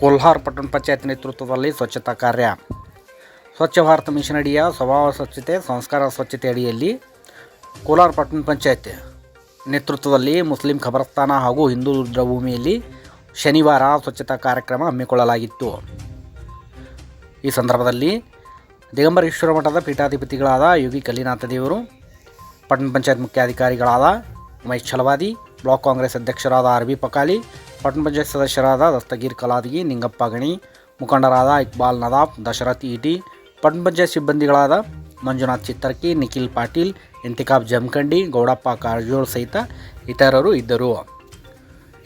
ಕೋಲ್ಹಾರ್ ಪಟ್ಟಣ ಪಂಚಾಯತ್ ನೇತೃತ್ವದಲ್ಲಿ ಸ್ವಚ್ಛತಾ ಕಾರ್ಯ. ಸ್ವಚ್ಛ ಭಾರತ ಮಿಷನ್ ಅಡಿಯ ಸ್ವಭಾವ ಸ್ವಚ್ಛತೆ, ಸಂಸ್ಕಾರ ಸ್ವಚ್ಛತೆ ಅಡಿಯಲ್ಲಿ ಕೋಲಾರ ಪಟ್ಟಣ ಪಂಚಾಯತ್ ನೇತೃತ್ವದಲ್ಲಿ ಮುಸ್ಲಿಂ ಖಬರಸ್ಥಾನ ಹಾಗೂ ಹಿಂದೂ ರುದ್ರಭೂಮಿಯಲ್ಲಿ ಶನಿವಾರ ಸ್ವಚ್ಛತಾ ಕಾರ್ಯಕ್ರಮ ಹಮ್ಮಿಕೊಳ್ಳಲಾಗಿತ್ತು. ಈ ಸಂದರ್ಭದಲ್ಲಿ ದಿಗಂಬರೇಶ್ವರ ಮಠದ ಪೀಠಾಧಿಪತಿಗಳಾದ ಯೋಗಿ ಕಲ್ಲಿನಾಥ ದೇವರು, ಪಟ್ಟಣ ಪಂಚಾಯತ್ ಮುಖ್ಯಾಧಿಕಾರಿಗಳಾದ ಉಮೇಶ್ ಛಲವಾದಿ ಬ್ಲಾಕ್ ಕಾಂಗ್ರೆಸ್ ಅಧ್ಯಕ್ಷರಾದ ಆರ್ ಬಿ ಪಕಾಲಿ, ಪಟ್ಟಣ ಪಂಚಾಯತ್ ಸದಸ್ಯರಾದ ದಸ್ತಗೀರ್ ಕಲಾದಗಿ, ನಿಂಗಪ್ಪ ಗಣಿ, ಮುಖಂಡರಾದ ಇಕ್ಬಾಲ್ ನದಾಫ್ ದಶರಥ್ ಇಟಿ, ಪಟ್ಟಣ ಪಂಚಾಯತ್ ಸಿಬ್ಬಂದಿಗಳಾದ ಮಂಜುನಾಥ್ ಚಿತ್ತರ್ಕಿ, ನಿಖಿಲ್ ಪಾಟೀಲ್ ಇಂತಿಕಾಬ್ ಜಮಖಂಡಿ, ಗೌಡಪ್ಪ ಕಾರಜೋಳ್ ಸಹಿತ ಇತರರು ಇದ್ದರು.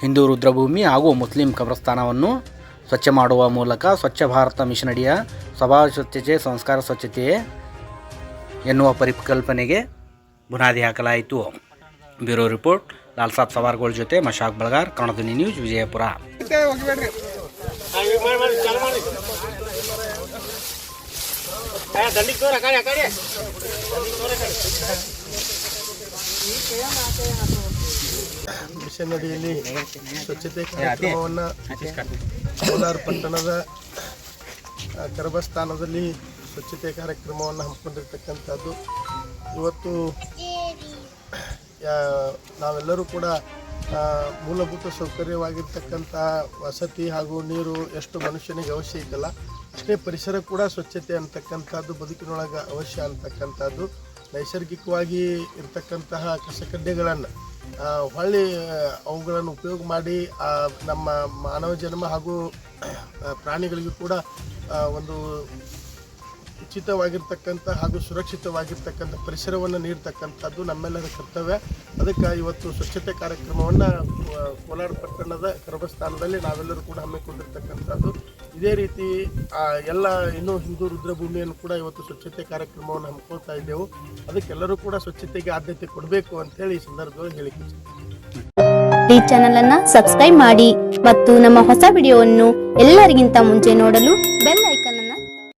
ಹಿಂದೂ ರುದ್ರಭೂಮಿ ಹಾಗೂ ಮುಸ್ಲಿಂ ಕಬ್ರಸ್ಥಾನವನ್ನು ಸ್ವಚ್ಛ ಮಾಡುವ ಮೂಲಕ ಸ್ವಚ್ಛ ಭಾರತ ಮಿಷನ್ ಅಡಿಯ ಸ್ವಭಾವ ಸ್ವಚ್ಛತೆ, ಸಂಸ್ಕಾರ ಸ್ವಚ್ಛತೆ ಎನ್ನುವ ಪರಿಕಲ್ಪನೆಗೆ ಬುನಾದಿ ಹಾಕಲಾಯಿತು. ಬ್ಯೂರೋ ರಿಪೋರ್ಟ್ ಲಾಲ್ ಸಾಬ್ ಸವಾರ್ಗಳ ಜೊತೆ ಮಶಾಕ್ ಬಳಗಾರ್ ಕನ್ನಡಧ್ವನಿ ನ್ಯೂಸ್ ವಿಜಯಪುರ. ಮಿಷನ್ ಅಡಿಯಲ್ಲಿ ಸ್ವಚ್ಛತೆ ಕಾರ್ಯಕ್ರಮವನ್ನು ಕೋಲಾರ ಪಟ್ಟಣದ ಗರ್ಭಸ್ಥಾನದಲ್ಲಿ ಸ್ವಚ್ಛತೆ ಕಾರ್ಯಕ್ರಮವನ್ನು ಹಮ್ಮಿಕೊಂಡಿರ್ತಕ್ಕಂಥದ್ದು. ಇವತ್ತು ನಾವೆಲ್ಲರೂ ಕೂಡ ಮೂಲಭೂತ ಸೌಕರ್ಯವಾಗಿರ್ತಕ್ಕಂಥ ವಸತಿ ಹಾಗೂ ನೀರು ಎಷ್ಟು ಮನುಷ್ಯನಿಗೆ ಅವಶ್ಯ ಇದ್ದಲ್ಲ ಅಷ್ಟೇ ಪರಿಸರ ಕೂಡ ಸ್ವಚ್ಛತೆ ಅಂತಕ್ಕಂಥದ್ದು, ಬದುಕಿನೊಳಗೆ ಅವಶ್ಯ ಅಂತಕ್ಕಂಥದ್ದು, ನೈಸರ್ಗಿಕವಾಗಿ ಇರ್ತಕ್ಕಂತಹ ಕಸಕಡ್ಡೆಗಳನ್ನು ಹೊಳ್ಳಿ ಅವುಗಳನ್ನು ಉಪಯೋಗ ಮಾಡಿ ನಮ್ಮ ಮಾನವ ಜನ್ಮ ಹಾಗೂ ಪ್ರಾಣಿಗಳಿಗೂ ಕೂಡ ಒಂದು ಉಚಿತವಾಗಿರ್ತಕ್ಕಂಥ ಹಾಗೂ ಸುರಕ್ಷಿತವಾಗಿರ್ತಕ್ಕಂಥ ಪರಿಸರವನ್ನು ನೀಡ್ತಕ್ಕಂಥದ್ದು ನಮ್ಮೆಲ್ಲರ ಕರ್ತವ್ಯ. ಅದಕ್ಕೆ ಇವತ್ತು ಸ್ವಚ್ಛತೆ ಕಾರ್ಯಕ್ರಮವನ್ನು ಕೋಲಾರ ಪಟ್ಟಣದ ಗರ್ಭಸ್ಥಾನದಲ್ಲಿ ನಾವೆಲ್ಲರೂ ಕೂಡ ಹಮ್ಮಿಕೊಂಡಿರ್ತಕ್ಕಂಥದ್ದು. ಇದೇ ರೀತಿ ಎಲ್ಲ ಇನ್ನೂ ಹಿಂದೂ ರುದ್ರಭೂಮಿಯನ್ನು ಕೂಡ ಇವತ್ತು ಸ್ವಚ್ಛತೆ ಕಾರ್ಯಕ್ರಮವನ್ನು ಹಮ್ಮಿಕೊಳ್ತಾ ಇದ್ದೆವು. ಅದಕ್ಕೆಲ್ಲರೂ ಕೂಡ ಸ್ವಚ್ಛತೆಗೆ ಆದ್ಯತೆ ಕೊಡಬೇಕು ಅಂತೇಳಿ ಈ ಸಂದರ್ಭದಲ್ಲಿ ಹೇಳಿಕೆ ಈ ಚಾನೆಲ್ ಅನ್ನ ಸಬ್ಸ್ಕ್ರೈಬ್ ಮಾಡಿ ಮತ್ತು ನಮ್ಮ ಹೊಸ ವಿಡಿಯೋವನ್ನು ಎಲ್ಲರಿಗಿಂತ ಮುಂಚೆ ನೋಡಲು ಬೆಲ್ ಐಕಾನ್